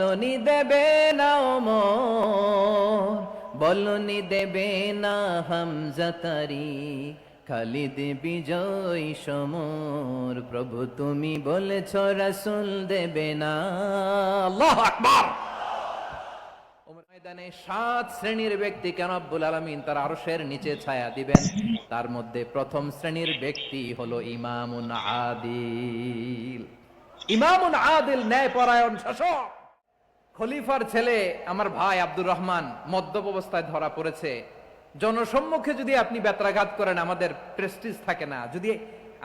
বলনি দেবে না ওমর, বলনি দেবে না হামজাতারি খালিদ বিজয় সমর। প্রভু তুমি বলেছ, রাসুল দেবে না। আল্লাহ আকবার! ময়দানে সাত শ্রেণির ব্যক্তি কেন আব্বুল আলমিন তার আরশের নিচে ছায়া দিবেন? তার মধ্যে প্রথম শ্রেণির ব্যক্তি হলো ইমামুন আদিল। ইমামুন আদিল ন্যায় পরায়ণ শাসক। খলিফার ছেলে আমার ভাই আব্দুর রহমান মদ্যপ অবস্থায় ধরা পড়েছে। জনসম্মুখে যদি আপনি বেত্রাঘাত করেন, আমাদের প্রেস্টিজ থাকে না। যদি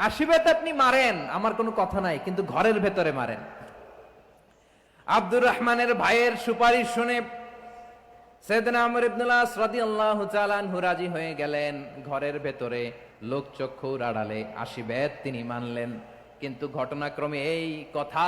আশীর্বাদ আপনি মারেন, আমার কোনো কথা নাই, কিন্তু ঘরের ভেতরে মারেন। আব্দুর রহমানের ভাইয়ের সুপারিশ শুনে সেদিন আমর ইবনুল্লাহ রাদিয়াল্লাহু তাআলা আনহু রাজি হয়ে গেলেন। ঘরের ভেতরে লোকচক্ষুর আড়ালে আশীবেদ তিনি মানলেন। কিন্তু ঘটনাক্রমে এই কথা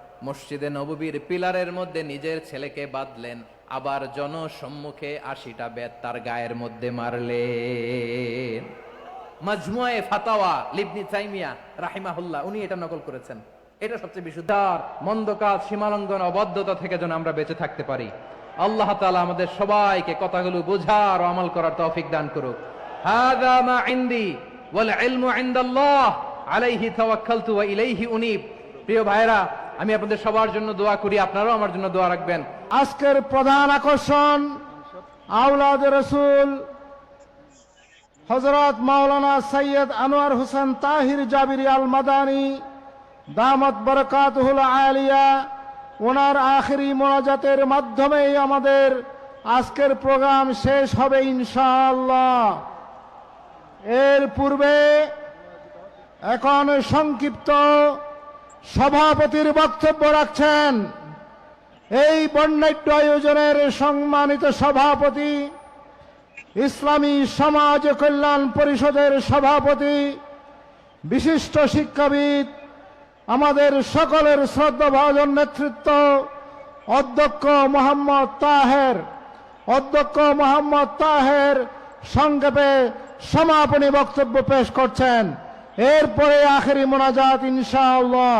মসজিদে নববীর পিলারের মধ্যে নিজের ছেলেকে বাঁধলেন, আবার জনসম্মুখে আশিটা বেত তার গায়ের মধ্যে মারলেন। মাজমুয়ে ফাতাওয়া লিবনি তাইমিয়া রাহিমাহুল্লাহ, উনি এটা নকল করেছেন। এটা সবচেয়ে বিশুদ্ধ আর মন্দ কাজ, সীমালঙ্ঘন অবদ্ধতা থেকে যেন আমরা বেঁচে থাকতে পারি। আল্লাহ তাআলা আমাদের সবাইকে কথাগুলো বোঝার ও আমল করার তৌফিক দান করুক। হাদা মা ইনদি ওয়াল ইলমু ইনদাল্লাহ, আলাইহি তাওয়াক্কালতু ওয়া ইলাইহি উনীব। প্রিয় ভাইরা আমি আপনাদের সবার জন্য দোয়া করি, আপনারাও আমার জন্য দোয়া রাখবেন। আজকের প্রধান আকর্ষণ আউলাদ রসুল হজরত মাওলানা সৈয়দ আনোয়ার হোসেন তাহির জাবির আল মাদানি দামত বরকাতহুল আলিয়া, ওনার আখেরি মোনাজাতের মাধ্যমেই আমাদের আজকের প্রোগ্রাম শেষ হবে ইনশাআল্লাহ। এর পূর্বে এখন সংক্ষিপ্ত সভাপতির বক্তব্য রাখছেন। এই বর্ণাঢ্য আয়োজনের সম্মানিত সভাপতি, ইসলামী সমাজ কল্যাণ পরিষদের সভাপতি, বিশিষ্ট শিক্ষাবিদ, আমাদের সকলের শ্রদ্ধাভাজন নেতৃত্ব, অধ্যক্ষ মোহাম্মদ তাহের। অধ্যক্ষ মোহাম্মদ তাহের সংক্ষেপে সমাপনী বক্তব্য পেশ করছেন। এরপরে আখেরি মোনাজাত ইনশাআল্লাহ।